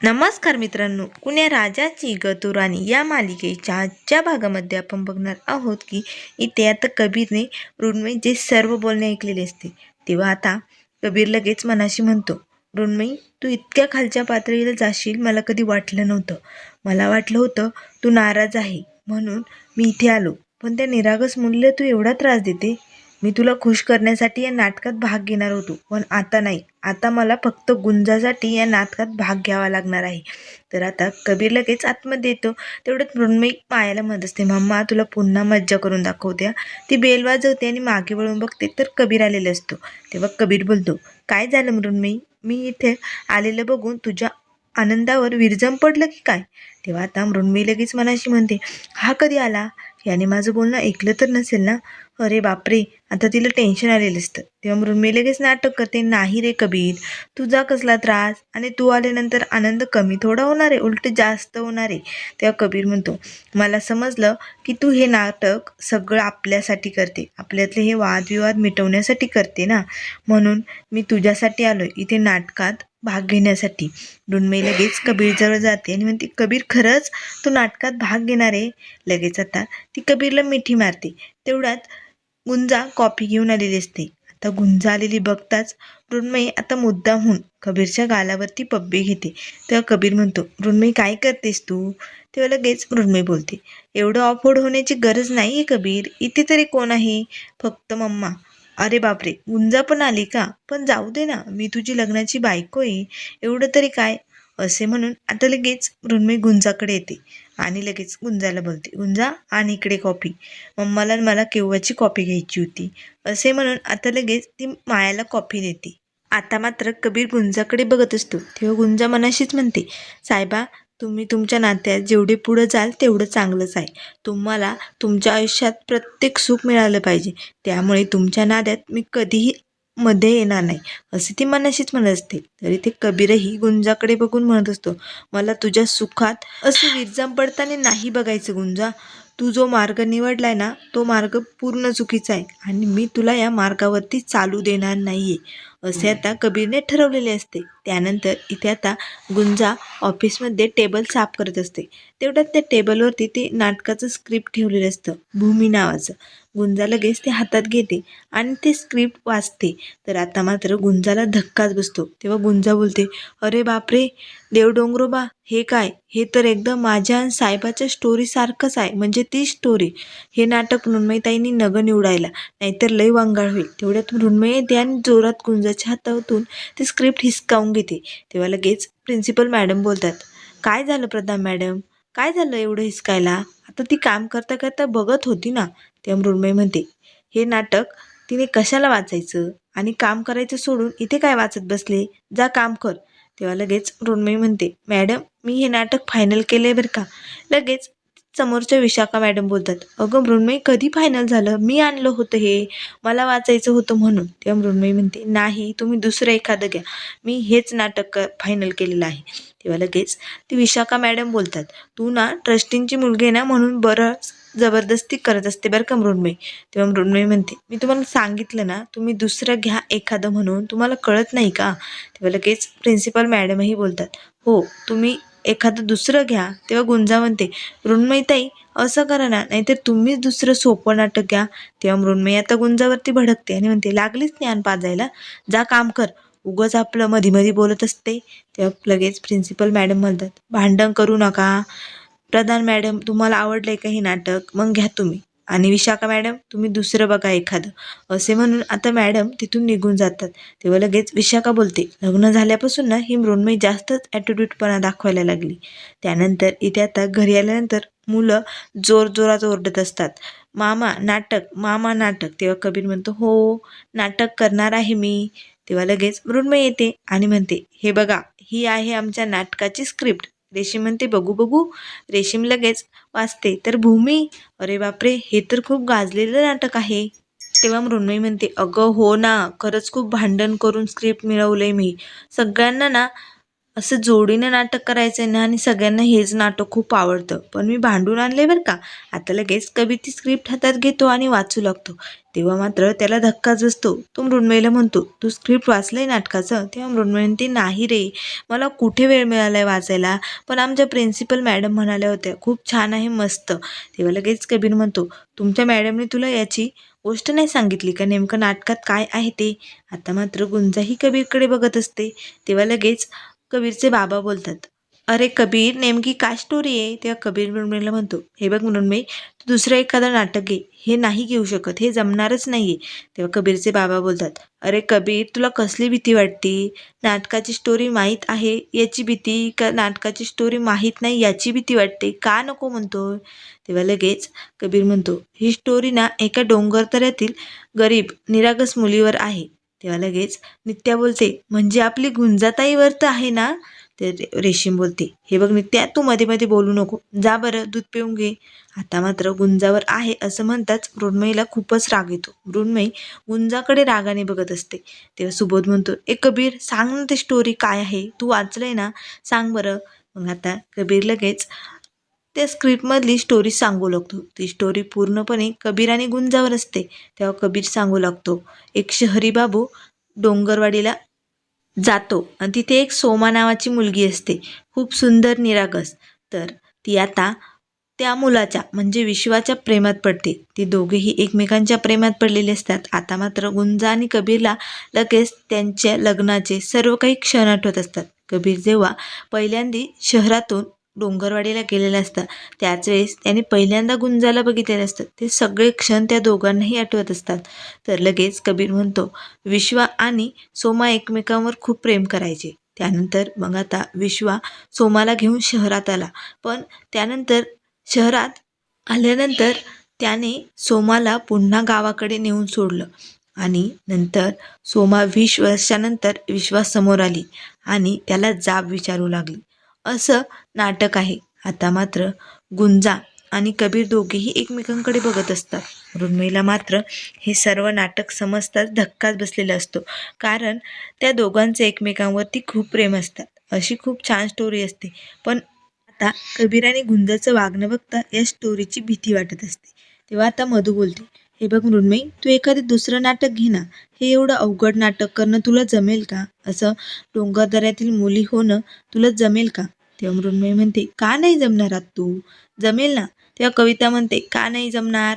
नमस्कार मित्रांनो कुण्या राजाची गतुराणी या मालिकेच्या आजच्या भागामध्ये आपण बघणार आहोत की इथे आता कबीरने मृण्मयी जे सर्व बोलणे ऐकलेले असते तेव्हा आता कबीर लगेच मनाशी म्हणतो मृण्मयी तू इतक्या खालच्या पातळीला जाशील मला कधी वाटलं नव्हतं. मला वाटलं होतं तू नाराज आहे म्हणून मी इथे आलो. पण त्या निरागस मूल्य तू एवढा त्रास देते? मी तुला खुश करण्यासाठी या नाटकात भाग घेणार होतो. पण आता नाही. आता मला फक्त गुंजासाठी या नाटकात भाग घ्यावा लागणार आहे. तर आता कबीर लगेच आतमध्ये येतो. तेवढ्यात मृण्मयी मायाला म्हणत असते. मम्मा तुला पुन्हा मज्जा करून दाखवत्या ती बेल वाजवते आणि मागे वळून बघते तर कबीर आलेला असतो. तेव्हा कबीर बोलतो काय झालं मृण्मयी? मी इथे आलेलं बघून तुझ्या आनंदावर विरजम पडलं की काय? तेव्हा आता मृण्मयी लगेच मनाशी म्हणते हा कधी आला? याने माझं बोलणं ऐकलं तर नसेल ना? अरे बापरे आता तिला टेन्शन आलेलं असतं. तेव्हा मृण्मयी लगेच नाटक करते नाही रे कबीर तुझा कसला त्रास? आणि तू आल्यानंतर आनंद कमी थोडा होणार आहे उलट जास्त होणार आहे. तेव्हा कबीर म्हणतो मला समजलं की तू हे नाटक सगळं आपल्यासाठी करते. आपल्यातले हे वादविवाद मिटवण्यासाठी करते ना? म्हणून मी तुझ्यासाठी आलो इथे नाटकात भाग घेण्यासाठी. मृण्मयी लगेच कबीरजवळ जाते आणि म्हणते कबीर खरंच तू नाटकात भाग घेणार आहे? लगेच आता ती कबीरला मिठी मारते. तेवढ्यात गुंजा कॉफी घेऊन आलेली असते. आता गुंजा आलेली बघताच मृण्मयी आता मुद्दामहून कबीरच्या गालावरती पब्बी घेते. तेव्हा कबीर म्हणतो मृण्मयी काय करतेस तू? तेव्हा लगेच मृण्मयी बोलते एवढं ऑफोर्ड होण्याची गरज नाही आहे कबीर. इथे तरी कोण आहे? फक्त मम्मा. अरे बापरे गुंजा पण आली का? पण जाऊ दे ना मी तुझी लग्नाची बायको आहे एवढं तरी काय? असे म्हणून आता लगेच मृण्मयी गुंजाकडे येते आणि लगेच गुंजाला बोलते गुंजा आणि इकडे कॉफी. मम्माला मला केव्हाची कॉफी घ्यायची होती? असे म्हणून आता लगेच ती मायाला कॉफी देते. आता मात्र कबीर गुंजाकडे बघत असतो तेव्हा गुंजा मनाशीच म्हणते साहेबा तुम्ही तुमच्या नात्यात जेवढे पुढं जाल तेवढं चांगलंच आहे. तुम्हाला तुमच्या आयुष्यात प्रत्येक सुख मिळालं पाहिजे. त्यामुळे तुमच्या नात्यात मी कधीही मध्ये येणार नाही असे ती मनाशीच म्हणत असते. तरी ते कबीरही गुंजाकडे बघून म्हणत असतो मला तुझ्या सुखात असे विरजाम पडताना नाही बघायचं गुंजा. तू जो मार्ग निवडलाय ना तो मार्ग पूर्ण चुकीचा आहे आणि मी तुला या मार्गावरती चालू देणार नाही आहे असे आता कबीरने ठरवलेले असते. त्यानंतर इथे आता गुंजा ऑफिसमध्ये टेबल साफ करत असते. तेवढ्यात त्या टेबलवरती ते नाटकाचं स्क्रिप्ट ठेवलेलं असतं. भूमी नावाचं. गुंजा लगेच ते हातात घेते आणि ते स्क्रिप्ट वाचते. तर आता मात्र गुंजाला धक्काच बसतो. तेव्हा गुंजा बोलते अरे बापरे! देवडोंगरोबा हे काय? हे तर एकदम माझ्या आणि साहेबाच्या स्टोरीसारखंच आहे. म्हणजे ती स्टोरी हे नाटक मृण्मयताईंनी नग निवडायला. नाहीतर लय वांगाळ होईल. तेवढ्यात मृण्मयी येते आणि जोरात मुलाच्या हातातून ते स्क्रिप्ट हिसकावून घेते. तेव्हा लगेच प्रिन्सिपल मॅडम बोलतात काय झालं प्रधान मॅडम काय झालं एवढं हिसकायला? आता ती काम करता करता बघत होती ना? तेव्हा मृण्मयी म्हणते हे नाटक तिने कशाला वाचायचं? आणि काम करायचं सोडून इथे काय वाचत बसले? जा काम कर. तेव्हा लगेच मृण्मयी म्हणते मॅडम मी हे नाटक फायनल केलं आहे बरं का? लगेच समोरच्या विशाखा मॅडम बोलतात अगं मृण्मयी कधी फायनल झालं? मी आणलं होतं हे. मला वाचायचं होतं म्हणून. तेव्हा मृण्मयी म्हणते नाही तुम्ही दुसरं एखादं घ्या. मी हेच नाटक फायनल केलेलं आहे. तेव्हा लगेच ती विशाखा मॅडम बोलतात तू ना ट्रस्टींची मुलगी आहे ना म्हणून बरं जबरदस्ती करत असते बरं का मृण्मयी? तेव्हा मृण्मयी म्हणते मी तुम्हाला सांगितलं ना तुम्ही दुसरं घ्या एखादं म्हणून. तुम्हाला कळत नाही का? तेव्हा लगेच प्रिन्सिपल मॅडमही बोलतात हो तुम्ही एखादं दुसरं घ्या तेव्हा गुंजा म्हणते मृण्मयीताई असं करा ना नाहीतर तुम्हीच दुसरं सोपं नाटक घ्या. तेव्हा मृण्मयी आता गुंजावरती भडकते आणि म्हणते लागलीच ज्ञान पाजायला जा काम कर. उगंच आपलं मधी मधी बोलत असते तेव्हा लगेच प्रिन्सिपल मॅडम म्हणतात भांडण करू नका. प्रधान मॅडम तुम्हाला आवडलं आहे का हे नाटक? मग घ्या तुम्ही. आणि विशाखा मॅडम तुम्ही दुसरं बघा एखादं. असे म्हणून आता मॅडम तिथून निघून जातात. तेव्हा लगेच विशाखा बोलते लग्न झाल्यापासून ना ही मृण्मयी जास्तच ॲटिट्यूडपणा दाखवायला लागली. त्यानंतर इथे आता घरी आल्यानंतर मुलं जोर जोरात ओरडत असतात. मामा नाटक मामा नाटक. तेव्हा कबीर म्हणतो हो नाटक करणार आहे मी. तेव्हा लगेच मृण्मयी येते आणि म्हणते हे बघा ही आहे आमच्या नाटकाची स्क्रिप्ट रेशीम म्हणते बघू बघू रेशीम लगेच वाचते तर भूमी अरे बापरे हे तर खूप गाजलेलं नाटक आहे. तेव्हा मृण्मयी म्हणते अगं हो ना खरंच खूप भांडण करून स्क्रिप्ट मिळवलंय मी. सगळ्यांना ना असं जोडीनं नाटक करायचं आहे ना आणि सगळ्यांना हेच नाटक खूप आवडतं. पण मी भांडून आणले बरं का? आता लगेच कबीर ती स्क्रिप्ट हातात घेतो आणि वाचू लागतो. तेव्हा मात्र त्याला धक्काच बसतो. तो मृण्मयीला म्हणतो तू स्क्रिप्ट वाचलंय नाटकाचं? तेव्हा मृण्मयी म्हणते नाही रे. मला कुठे वेळ मिळाला आहे वाचायला? पण आमच्या प्रिन्सिपल मॅडम म्हणाल्या होत्या खूप छान आहे मस्त. तेव्हा लगेच कबीर म्हणतो तुमच्या मॅडमने तुला याची गोष्ट नाही सांगितली का? नेमकं नाटकात काय आहे ते? आता मात्र गुंजाही कबीरकडे बघत असते. तेव्हा लगेच कबीरचे बाबा बोलतात अरे कबीर नेमकी काय स्टोरी आहे? तेव्हा कबीर मृण्मयीला म्हणतो हे बघ मृण्मयी तू दुसरं एखादं नाटक घे हे नाही घेऊ शकत हे जमणारच नाही आहे तेव्हा कबीरचे बाबा बोलतात अरे कबीर तुला कसली भीती वाटते? नाटकाची स्टोरी माहीत आहे याची भीती का नाटकाची स्टोरी माहीत नाही याची भीती वाटते का नको म्हणतो तेव्हा लगेच कबीर म्हणतो ही स्टोरी ना एका डोंगरतऱ्यातील गरीब निरागस मुलीवर आहे. तेव्हा लगेच नित्या बोलते म्हणजे आपली गुंजाताई वर्त आहे ना? ते रे- रेशीम बोलते हे बघ नित्या तू मध्ये मध्ये बोलू नको. जा बरं दूध पिऊन घे. आता मात्र गुंजावर आहे असं म्हणताच मृण्मयीला खूपच राग येतो. मृण्मयी गुंजाकडे रागाने बघत असते. तेव्हा सुबोध म्हणतो ए कबीर सांग ना ते स्टोरी काय आहे? तू वाचलंय ना? सांग बरं. मग आता कबीर लगेच त्या स्क्रिप्टमधली स्टोरी सांगू लागतो. ती स्टोरी पूर्णपणे कबीर आणि गुंजावर असते तेव्हा कबीर सांगू लागतो. एक शहरी बाबू डोंगरवाडीला जातो आणि तिथे एक सोमा नावाची मुलगी असते. खूप सुंदर निरागस. तर ती आता त्या मुलाच्या म्हणजे विश्वाच्या प्रेमात पडते. ती दोघेही एकमेकांच्या प्रेमात पडलेले असतात. आता मात्र गुंजा आणि कबीरला लगेच त्यांच्या लग्नाचे सर्व काही क्षण आठवत असतात. कबीर जेव्हा पहिल्यांदा शहरातून डोंगरवाडीला गेलेलं असतं. त्याच वेळेस त्याने पहिल्यांदा गुंजाला बघितलेलं असतं. ते सगळे क्षण त्या दोघांनाही आठवत असतात. तर लगेच कबीर म्हणतो विश्वा आणि सोमा एकमेकांवर खूप प्रेम करायचे. त्यानंतर मग आता विश्वा सोमाला घेऊन शहरात आला. पण त्यानंतर शहरात आल्यानंतर त्याने सोमाला पुन्हा गावाकडे नेऊन सोडलं. आणि नंतर सोमा वीस वर्षानंतर विश्वासमोर आली आणि त्याला जाब विचारू लागली. असं नाटक आहे. आता मात्र गुंजा आणि कबीर दोघेही एकमेकांकडे बघत असतात. मृण्मयीला मात्र हे सर्व नाटक समजताच धक्काच बसलेला असतो. कारण त्या दोघांचे एकमेकांवरती खूप प्रेम असतात. अशी खूप छान स्टोरी असते. पण आता कबीर आणि गुंजाचं वागणं बघता या स्टोरीची भीती वाटत असते. तेव्हा आता मधू बोलते हे बघ मृण्मयी तू एखादं दुसरं नाटक घे ना. हे एवढं अवघड नाटक करणं तुला जमेल का? असं डोंगरदऱ्यातील मुली होणं तुला जमेल का? तेव्हा मृण्मयी म्हणते का नाही जमणार आत तू? जमेल ना. तेव्हा कविता म्हणते का नाही जमणार?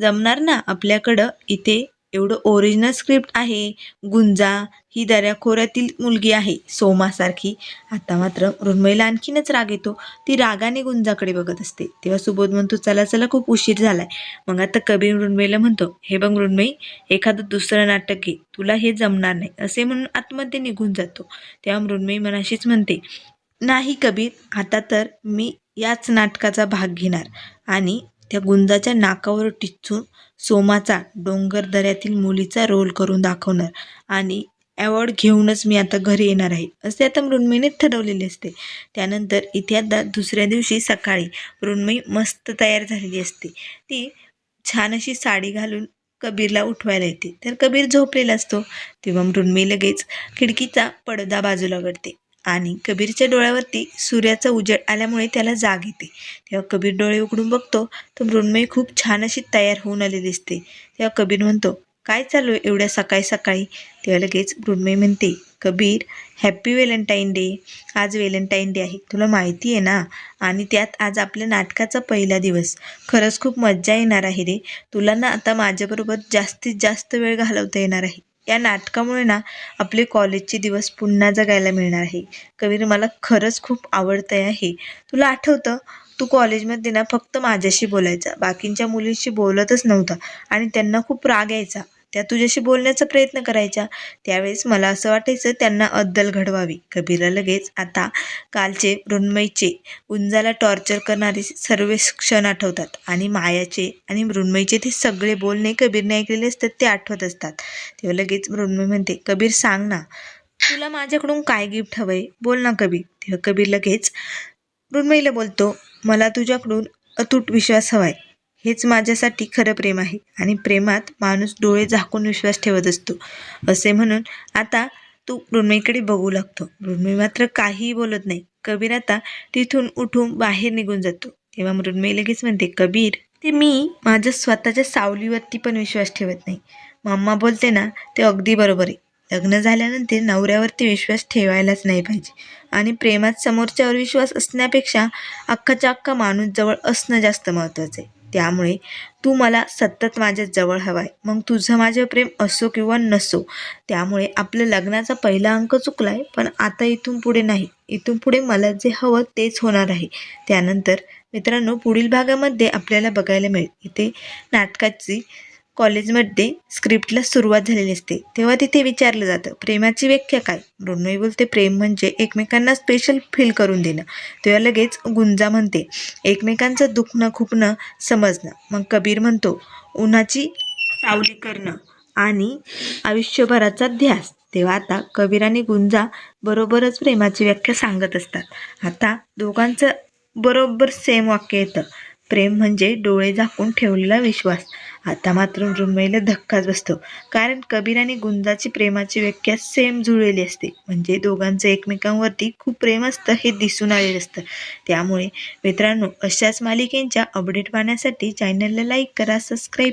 जमणार ना आपल्याकडं इथे एवढं ओरिजिनल स्क्रिप्ट आहे. गुंजा ही दऱ्याखोऱ्यातील मुलगी आहे सोमासारखी. आता मात्र मृण्मयीला आणखीनच राग येतो. ती रागाने गुंजाकडे बघत असते. तेव्हा सुबोध म्हणतो चला चला खूप उशीर झालाय. मग आता कबीर मृण्मयला म्हणतो हे बघ मृण्मयी एखादं दुसरं नाटक घे तुला हे जमणार नाही. असे म्हणून आतमध्ये निघून जातो. तेव्हा मृण्मयी मनाशीच म्हणते नाही कबीर आता तर मी याच नाटकाचा भाग घेणार आणि त्या गुंजाच्या नाकावर टिचून सोमाचा डोंगर दऱ्यातील मुलीचा रोल करून दाखवणार आणि अवॉर्ड घेऊनच मी आता घरी येणार आहे असे आता मृण्मयीने ठरवलेले असते. त्यानंतर इथे आता दुसऱ्या दिवशी सकाळी मृण्मयी मस्त तयार झालेली असते. ती छान अशी साडी घालून कबीरला उठवायला येते. तर कबीर झोपलेला असतो. तेव्हा मृण्मयी लगेच खिडकीचा पडदा बाजूला करते आणि कबीरच्या डोळ्यावरती सूर्याचा उजेड आल्यामुळे त्याला जाग येते. तेव्हा कबीर डोळे उघडून बघतो तर मृण्मयी खूप छान अशी तयार होऊन आलेली दिसते. तेव्हा कबीर म्हणतो काय चालू आहे एवढ्या सकाळी सकाळी? तेव्हा लगेच मृण्मयी म्हणते कबीर हॅप्पी व्हॅलेंटाईन डे आज व्हॅलेंटाईन डे आहे. तुला माहिती आहे ना? आणि त्यात आज आपल्या नाटकाचा पहिला दिवस. खरंच खूप मज्जा येणार आहे रे. तुला ना आता माझ्याबरोबर जास्तीत जास्त वेळ घालवता येणार आहे. या नाटकामुळे ना आपले कॉलेजचे दिवस पुन्हा जगायला मिळणार आहे. कबीर मला खरंच खूप आवडतं आहे तुला आठवतं? तू कॉलेजमध्ये ना फक्त माझ्याशी बोलायचा. बाकींच्या मुलींशी बोलतच नव्हता आणि त्यांना खूप राग यायचा. त्या तुझ्याशी बोलण्याचा प्रयत्न करायच्या. त्यावेळेस मला असं वाटायचं त्यांना अद्दल घडवावी. कबीरला लगेच आता कालचे मृण्मयीचे उंजाला टॉर्चर करणारे सर्व क्षण आठवतात. आणि मायाचे आणि मृण्मयीचे ते सगळे बोलणे कबीरने ऐकलेले असतात ते आठवत असतात. तेव्हा लगेच मृण्मयी म्हणते कबीर सांग ना तुला माझ्याकडून काय गिफ्ट हवंय? बोल ना कबीर. तेव्हा कबीर लगेच मृण्मयीला बोलतो मला तुझ्याकडून अतूट विश्वास हवाय. हेच माझ्यासाठी खरं प्रेम आहे. आणि प्रेमात माणूस डोळे झाकून विश्वास ठेवत असतो. असे म्हणून आता तो मृण्मयीकडे बघू लागतो. मृण्मयी मात्र काहीही बोलत नाही. कबीर आता तिथून उठून बाहेर निघून जातो. तेव्हा मृण्मयी लगेच म्हणते कबीर ते मी माझ्या स्वतःच्या सावलीवरती पण विश्वास ठेवत नाही. मम्मा बोलते ना ते अगदी बरोबर आहे. लग्न झाल्यानंतर नवऱ्यावरती विश्वास ठेवायलाच नाही पाहिजे. आणि प्रेमात समोरच्यावर विश्वास असण्यापेक्षा अख्खाच्या अख्खा माणूस जवळ असणं जास्त महत्त्वाचं आहे. त्यामुळे तू मला सतत माझ्या जवळ हवा आहे मग तुझं माझं प्रेम असो किंवा नसो त्यामुळे आपलं लग्नाचा पहिला अंक चुकला आहे पण आता इथून पुढे नाही. इथून पुढे मला जे हवं तेच होणार आहे. त्यानंतर मित्रांनो पुढील भागामध्ये आपल्याला बघायला मिळेल. इथे नाटकाची कॉलेजमध्ये स्क्रिप्टला सुरुवात झालेली असते. तेव्हा तिथे विचारलं जातं प्रेमाची व्याख्या काय? मृण्मयी बोलते प्रेम म्हणजे एकमेकांना स्पेशल फील करून देणं. तेव्हा लगेच गुंजा म्हणते एकमेकांचं दुखणं खुपणं समजणं. मग कबीर म्हणतो उन्हाची सावली करणं आणि आयुष्यभराचा ध्यास. तेव्हा आता कबीर आणि गुंजा बरोबरच प्रेमाची व्याख्या सांगत असतात. आता दोघांचं बरोबर सेम वाक्य येतं. प्रेम म्हणजे डोळे झाकून ठेवलेला विश्वास. आता मात्र मृण्मयीला धक्काच बसतो. कारण कबीर आणि गुंजाची प्रेमाची व्याख्या सेम जुळलेली असते. म्हणजे दोघांचं एकमेकांवरती खूप प्रेम असतं हे दिसून आलेलं असतं. त्यामुळे मित्रांनो अशाच मालिकेंच्या अपडेट पाहण्यासाठी चॅनलला लाईक करा सबस्क्राईब